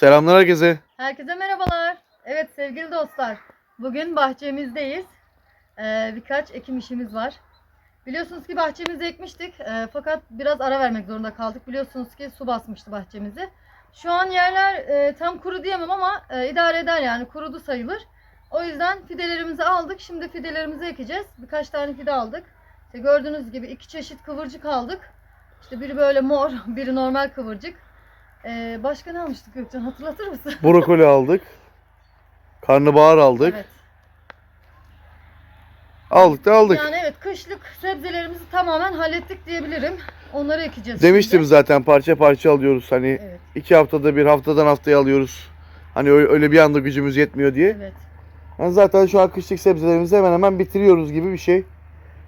Selamlar herkese. Herkese merhabalar. Evet sevgili dostlar. Bugün bahçemizdeyiz. Ee, birkaç ekim işimiz var. Biliyorsunuz ki bahçemizi ekmiştik. Ee, fakat biraz ara vermek zorunda kaldık. Biliyorsunuz ki su basmıştı bahçemizi. Şu an yerler e, tam kuru diyemem ama e, idare eder yani kurudu sayılır. O yüzden fidelerimizi aldık. Şimdi fidelerimizi ekeceğiz. Birkaç tane fide aldık. İşte gördüğünüz gibi iki çeşit kıvırcık aldık. İşte biri böyle mor, biri normal kıvırcık. Ee, başka ne almıştık Gökçen hatırlatır mısın? Brokoli aldık. Karnabahar aldık. Evet. Aldık da aldık. Yani evet kışlık sebzelerimizi tamamen hallettik diyebilirim. Onları ekeceğiz Demiştim şimdi. zaten parça parça alıyoruz. Hani Evet, iki haftada bir haftadan haftaya alıyoruz. Hani öyle öyle bir anda gücümüz yetmiyor diye. evet. Yani zaten şu an kışlık sebzelerimizi hemen hemen bitiriyoruz gibi bir şey.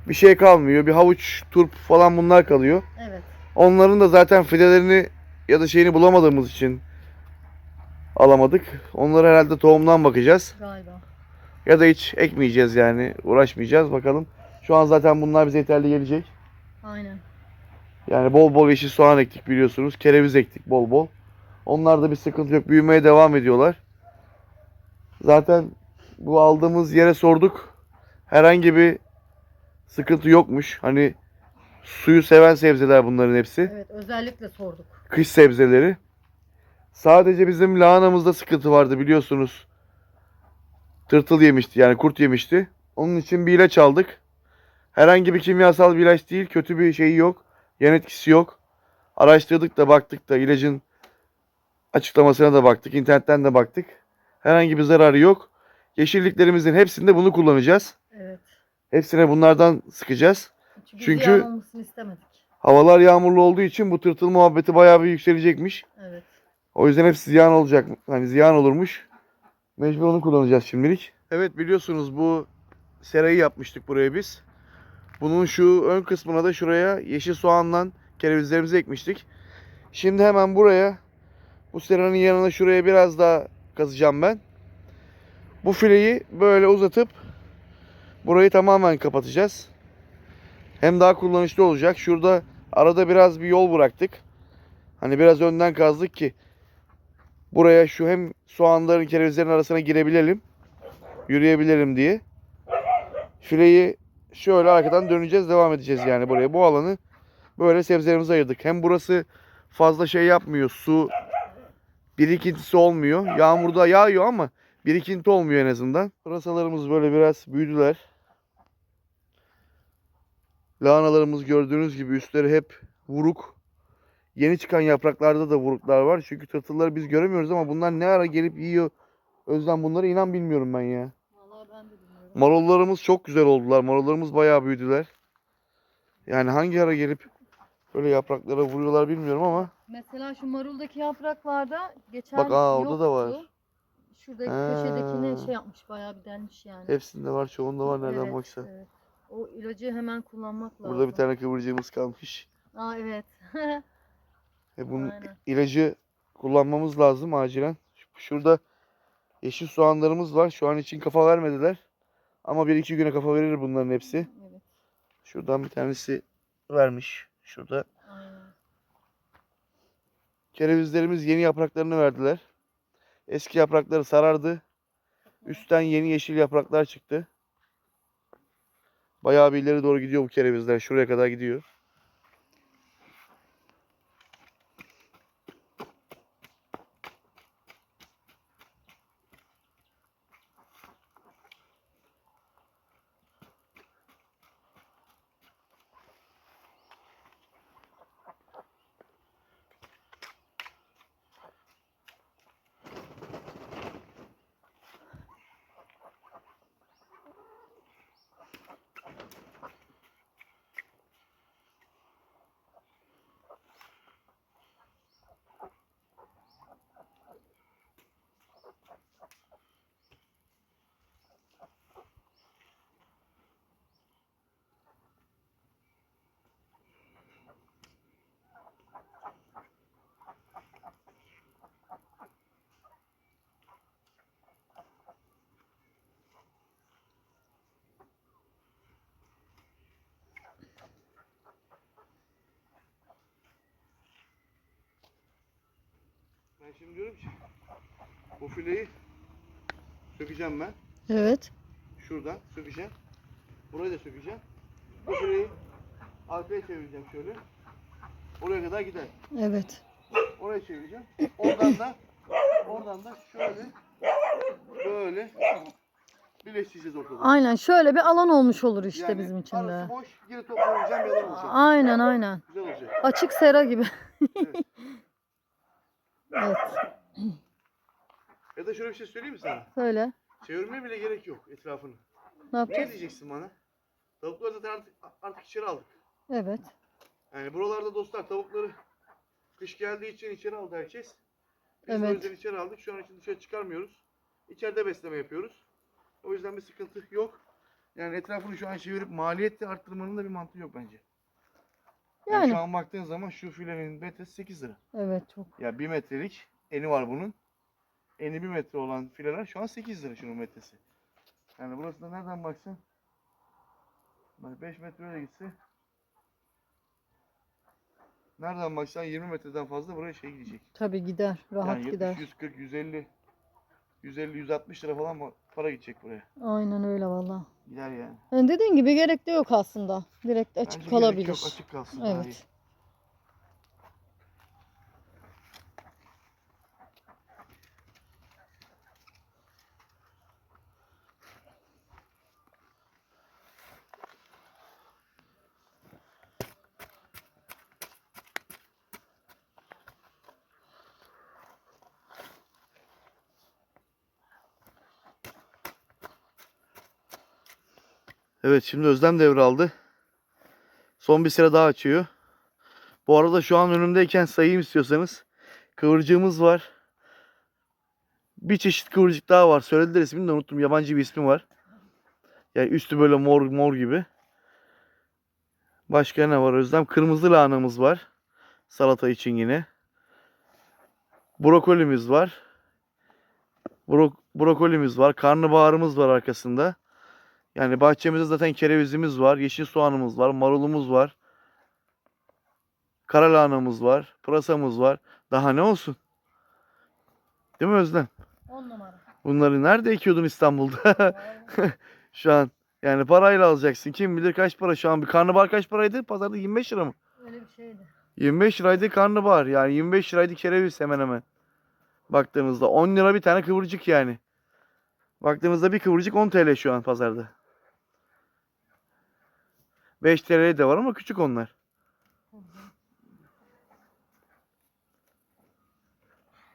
Bir şey kalmıyor. Bir havuç, turp falan bunlar kalıyor. Evet. Onların da zaten fidelerini ya da şeyini bulamadığımız için alamadık. Onları herhalde tohumdan bakacağız. Galiba. Ya da hiç ekmeyeceğiz yani. Uğraşmayacağız bakalım. Şu an zaten bunlar bize yeterli gelecek. Aynen. Yani bol bol yeşil soğan ektik biliyorsunuz. Kereviz ektik bol bol. Onlarda bir sıkıntı yok. Büyümeye devam ediyorlar. Zaten bu aldığımız yere sorduk. Herhangi bir sıkıntı yokmuş. Hani suyu seven sebzeler bunların hepsi. Evet özellikle sorduk. Kış sebzeleri. Sadece bizim lahanamızda sıkıntı vardı biliyorsunuz. Tırtıl yemişti yani kurt yemişti. Onun için bir ilaç aldık. Herhangi bir kimyasal bir ilaç değil. Kötü bir şeyi yok. Yan etkisi yok. Araştırdık da baktık da ilacın açıklamasına da baktık. internetten de baktık. Herhangi bir zararı yok. Yeşilliklerimizin hepsinde bunu kullanacağız. Evet. Hepsine bunlardan sıkacağız. Çünkü, Çünkü- ziyan olmasını istemedik. Havalar yağmurlu olduğu için bu tırtıl muhabbeti bayağı bir yükselecekmiş. Evet. O yüzden hepsi ziyan olacak. Hani ziyan olurmuş. Mecbur onu kullanacağız şimdilik. Evet biliyorsunuz bu serayı yapmıştık buraya biz. Bunun şu ön kısmına da şuraya yeşil soğanla kerevizlerimizi ekmiştik. Şimdi hemen buraya bu seranın yanına şuraya biraz daha kazacağım ben. Bu fileyi böyle uzatıp burayı tamamen kapatacağız. Hem daha kullanışlı olacak. Şurada arada biraz bir yol bıraktık. Hani biraz önden kazdık ki buraya şu hem soğanların kerevizlerin arasına girebilelim. Yürüyebilelim diye. Fileyi şöyle arkadan döneceğiz devam edeceğiz yani buraya. Bu alanı böyle sebzelerimize ayırdık. Hem burası fazla şey yapmıyor. Su birikintisi olmuyor. Yağmurda yağıyor ama birikinti olmuyor en azından. Pırasalarımız böyle biraz büyüdüler. Lahanalarımız gördüğünüz gibi üstleri hep vuruk. Yeni çıkan yapraklarda da vuruklar var. Çünkü tırtılları biz göremiyoruz ama bunlar ne ara gelip yiyor. Özlem bunları inan bilmiyorum ben ya. Vallahi ben de bilmiyorum. Marullarımız çok güzel oldular. Marullarımız bayağı büyüdüler. Yani hangi ara gelip böyle yapraklara vuruyorlar bilmiyorum ama. Mesela şu maruldaki yapraklarda geçen Bak, aa, orada da var. yoktu. Şuradaki Ha. köşedekine şey yapmış bayağı bir denmiş yani. Hepsinde var, çoğunda var nereden Evet, baksan. evet. O ilacı hemen kullanmak lazım. Burada bir tane kıvırcığımız kalmış. Aa evet. E bunun Aynen. ilacı kullanmamız lazım acilen. Şurada yeşil soğanlarımız var. Şu an için kafa vermediler. Ama bir iki güne kafa verir bunların hepsi. evet. Şuradan bir tanesi vermiş. Şurada. Aynen. Kerevizlerimiz yeni yapraklarını verdiler. Eski yaprakları sarardı. Üstten yeni yeşil yapraklar çıktı. Bayağı bir ileri doğru gidiyor bu kerevizler. Şuraya kadar gidiyor. Ben şimdi diyorum ki Bu fileyi sökeceğim ben. Evet. Şuradan sökeceğim. Burayı da sökeceğim. Bu fileyi arkaya çevireceğim şöyle. Oraya kadar gider. Evet. Oraya çevireceğim. Oradan da oradan da şöyle böyle birleştireceğiz ortada. Aynen şöyle bir alan olmuş olur işte Yani bizim için Arası de. boş, yine toplayabileceğim bir alan olacak. Aynen aynen. Güzel olacak. Açık sera gibi. Evet. Evet. Ya da şöyle bir şey söyleyeyim mi sana? Söyle. Çevirmeye bile gerek yok etrafını. Ne Ne yapacağız? diyeceksin bana? Tavukları zaten artık, artık içeri aldık. Evet. Yani buralarda dostlar tavukları kış geldiği için içeri aldı herkes. Biz Evet. o yüzden içeri aldık. Şu an için dışarı çıkarmıyoruz. İçeride besleme yapıyoruz. O yüzden bir sıkıntı yok. Yani etrafını şu an çevirip maliyet de arttırmanın da bir mantığı yok bence. Yani, Yani. şu an baktığın zaman şu filenin metresi 8 lira. Evet çok. Ya 1 metrelik eni var bunun. Eni 1 metre olan fileler şu an 8 lira şunun metresi. Yani burası da nereden baksan bak 5 metre öyle gitse nereden baksan 20 metreden fazla buraya şey gidecek. Tabii gider. Rahat yani 70, gider. 140, 150 150, 160 lira falan para gidecek buraya. Aynen öyle valla. Gider yani. Yani dediğin gibi gerek de yok aslında. Direkt açık Bence gerek kalabilir. Yok, açık kalsın. daha iyi. Evet. Şimdi Özlem devraldı. Son bir sıra daha açıyor. Bu arada şu an önümdeyken sayayım istiyorsanız. Kıvırcığımız var. Bir çeşit kıvırcık daha var. Söylediler ismini de unuttum. Yabancı bir ismi var. Yani üstü böyle mor mor gibi. Başka ne var Özlem? Kırmızı lahanamız var. Salata için yine. Brokolimiz var. Bro brokolimiz var. Karnabaharımız var arkasında. Yani bahçemizde zaten kerevizimiz var, yeşil soğanımız var, marulumuz var. Kara lahanamız var, pırasamız var. Daha ne olsun? Değil mi Özlem? 10 numara. Bunları nerede ekiyordun İstanbul'da? şu an yani parayla alacaksın. Kim bilir kaç para şu an. Bir karnabahar kaç paraydı? Pazarda 25 lira mı? Öyle bir şeydi. 25 liraydı karnabahar. Yani 25 liraydı kereviz hemen hemen. Baktığımızda 10 lira bir tane kıvırcık yani. Baktığımızda bir kıvırcık 10 TL şu an pazarda. 5 TL de var ama küçük onlar.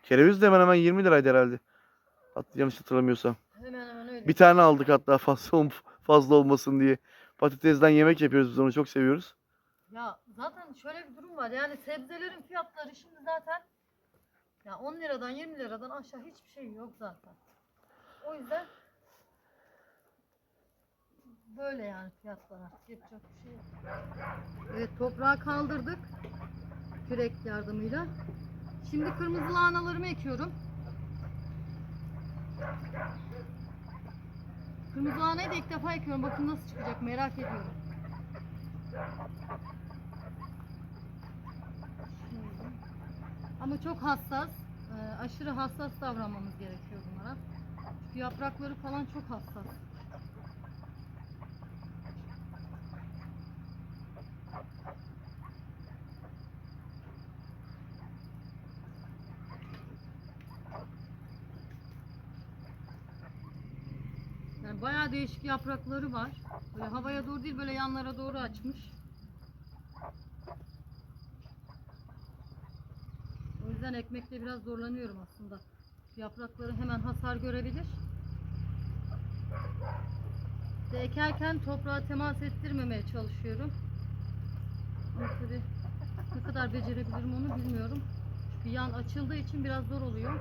Kereviz de hemen hemen 20 liraydı herhalde. Hatta yanlış hatırlamıyorsam. Hemen hemen öyle. Bir tane aldık hatta fazla fazla olmasın diye. Patatesden yemek yapıyoruz biz onu çok seviyoruz. Ya zaten şöyle bir durum var. Yani sebzelerin fiyatları şimdi zaten ya 10 liradan 20 liradan aşağı hiçbir şey yok zaten. O yüzden böyle yani fiyatlar artık yapacak bir şey yok. Evet toprağı kaldırdık kürek yardımıyla. Şimdi kırmızı lahanalarımı ekiyorum. Kırmızı lahanayı da ilk defa ekiyorum. Bakın nasıl çıkacak merak ediyorum. Ama çok hassas, e, aşırı hassas davranmamız gerekiyor bunlara. Çünkü yaprakları falan çok hassas. Yani bayağı değişik yaprakları var. Böyle havaya doğru değil, böyle yanlara doğru açmış. O yüzden ekmekte biraz zorlanıyorum aslında. Yaprakları hemen hasar görebilir. İşte ekerken toprağa temas ettirmemeye çalışıyorum. Tabii ne kadar becerebilirim onu bilmiyorum. Çünkü yan açıldığı için biraz zor oluyor.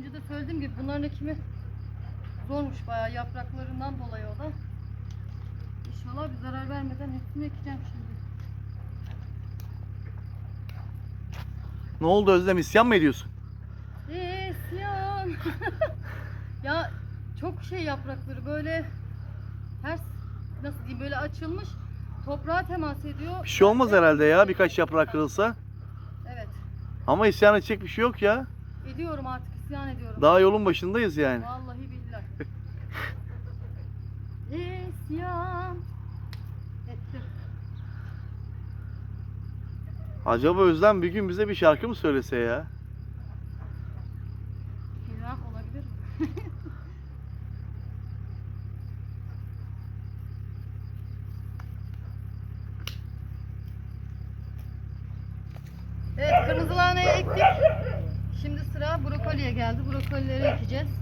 Önce de söylediğim gibi bunların ekimi zormuş bayağı yapraklarından dolayı o da. İnşallah bir zarar vermeden hepsini ekeceğim şimdi. Ne oldu Özlem isyan mı ediyorsun? İsyan. ya çok şey yaprakları böyle ters nasıl diyeyim böyle açılmış toprağa temas ediyor. Bir şey olmaz herhalde ya birkaç yaprak kırılsa. Evet. Ama isyan edecek bir şey yok ya. Ediyorum artık isyan ediyorum. Daha yolun başındayız yani. Vallahi billahi. İsyan ettim. Acaba Özlem bir gün bize bir şarkı mı söylese ya? Bilmem olabilir mi? evet kırmızı lahanayı ektik. Şimdi sıra brokoliye geldi. Brokolileri ekeceğiz.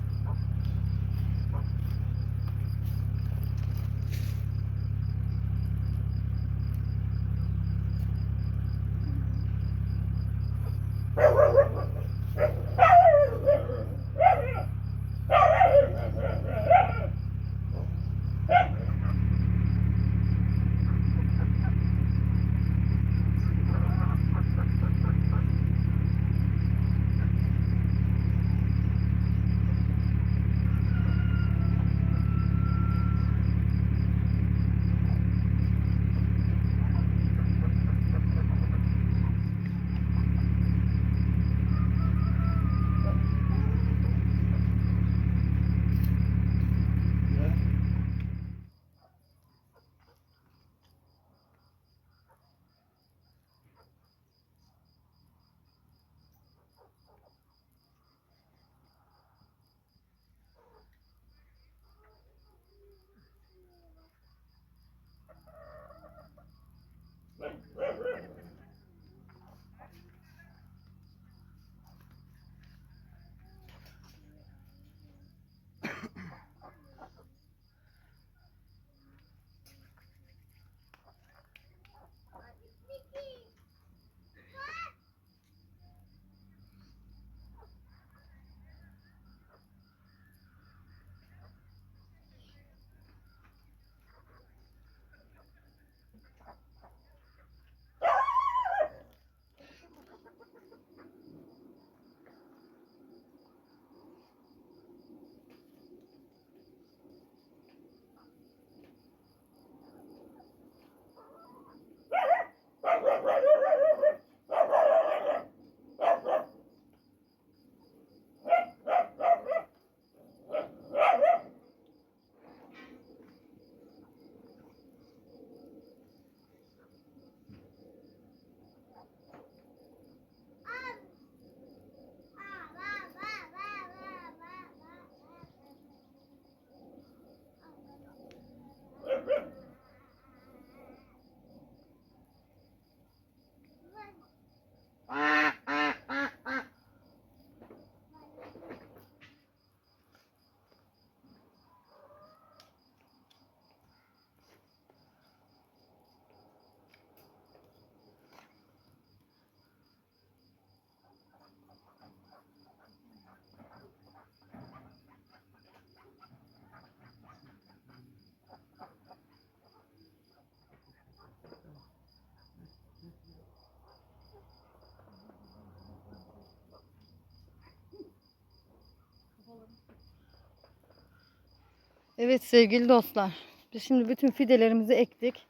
Evet sevgili dostlar. Biz şimdi bütün fidelerimizi ektik.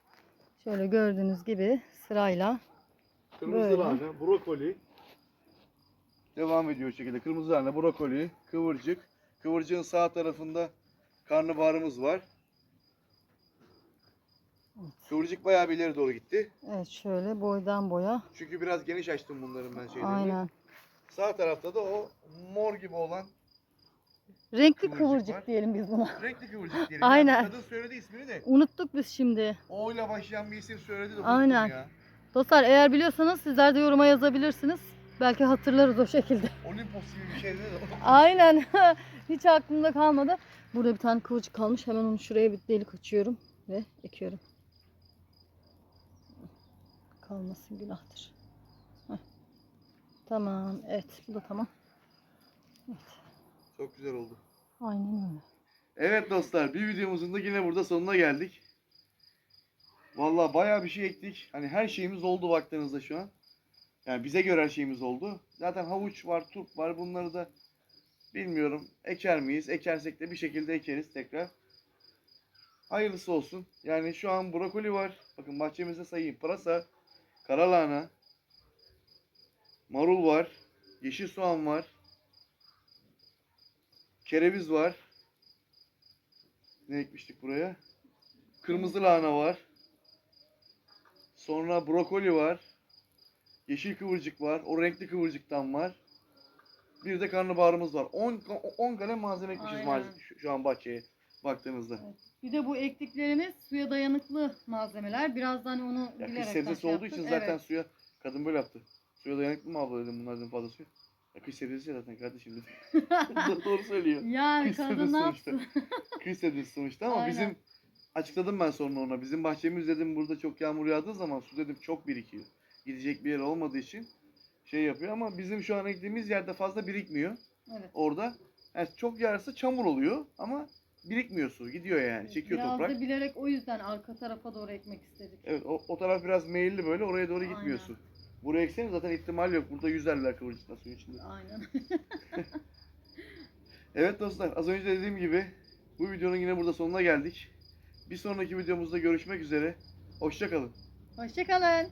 Şöyle gördüğünüz gibi sırayla. Kırmızı Böyle. lahana, brokoli. Devam ediyor şekilde. Kırmızı lahana, brokoli, kıvırcık. Kıvırcığın sağ tarafında karnabaharımız var. Kıvırcık bayağı bir ileri doğru gitti. Evet şöyle boydan boya. Çünkü biraz geniş açtım bunların ben şeylerini. Aynen. Sağ tarafta da o mor gibi olan Renkli Kıvırcık var. diyelim biz buna. renkli kıvırcık diyelim. Aynen. Kadın söyledi ismini de. Unuttuk biz şimdi. O ile başlayan bir isim söyledi de unuttum Aynen. ya. Dostlar eğer biliyorsanız sizler de yoruma yazabilirsiniz. Belki hatırlarız o şekilde. Olimpos gibi bir şeydi de. Aynen. Hiç aklımda kalmadı. Burada bir tane kıvırcık kalmış. Hemen onu şuraya bir delik açıyorum ve ekiyorum. Kalmasın günahtır. Heh. Tamam. Evet. Bu da tamam. Evet. Çok güzel oldu. Aynen öyle. Evet dostlar bir videomuzun da yine burada sonuna geldik. Vallahi bayağı bir şey ektik. Hani her şeyimiz oldu baktığınızda şu an. Yani bize göre her şeyimiz oldu. Zaten havuç var, turp var. Bunları da bilmiyorum. Eker miyiz? Ekersek de bir şekilde ekeriz tekrar. Hayırlısı olsun. Yani şu an brokoli var. Bakın bahçemizde sayayım. Pırasa, karalahana, marul var, yeşil soğan var, kereviz var. Ne ekmiştik buraya? Kırmızı lahana var. Sonra brokoli var. Yeşil kıvırcık var. O renkli kıvırcıktan var. Bir de karnabaharımız var. 10 10 kalem malzeme ekmişiz Aynen. maalesef şu, şu an bahçeye baktığınızda. Bir de bu ektiklerimiz suya dayanıklı malzemeler. Biraz da hani onu Ya bilerek sebzesi olduğu için evet. zaten suya kadın böyle yaptı. Suya dayanıklı mı abla dedim bunlardan fazla suya. Kış sebzesi zaten kardeşim Doğru söylüyor. Yani Kış kadın ne yapsın? Kış sebzesi sonuçta ama Aynen. bizim açıkladım ben sonra ona. Bizim bahçemiz dedim burada çok yağmur yağdığı zaman su dedim çok birikiyor. Gidecek bir yer olmadığı için şey yapıyor ama bizim şu an ektiğimiz yerde fazla birikmiyor Evet. orada. Yani çok yağarsa çamur oluyor ama birikmiyor su. Gidiyor yani. Çekiyor Biraz toprak. da bilerek o yüzden arka tarafa doğru ekmek istedik. Evet o, o taraf biraz meyilli böyle oraya doğru gitmiyor Aynen. su. Buraya ekseniz zaten ihtimal yok. Burada yüzerler kıvırcıkla suyun içinde. Aynen. Evet dostlar az önce dediğim gibi bu videonun yine burada sonuna geldik. Bir sonraki videomuzda görüşmek üzere. Hoşçakalın. Hoşçakalın.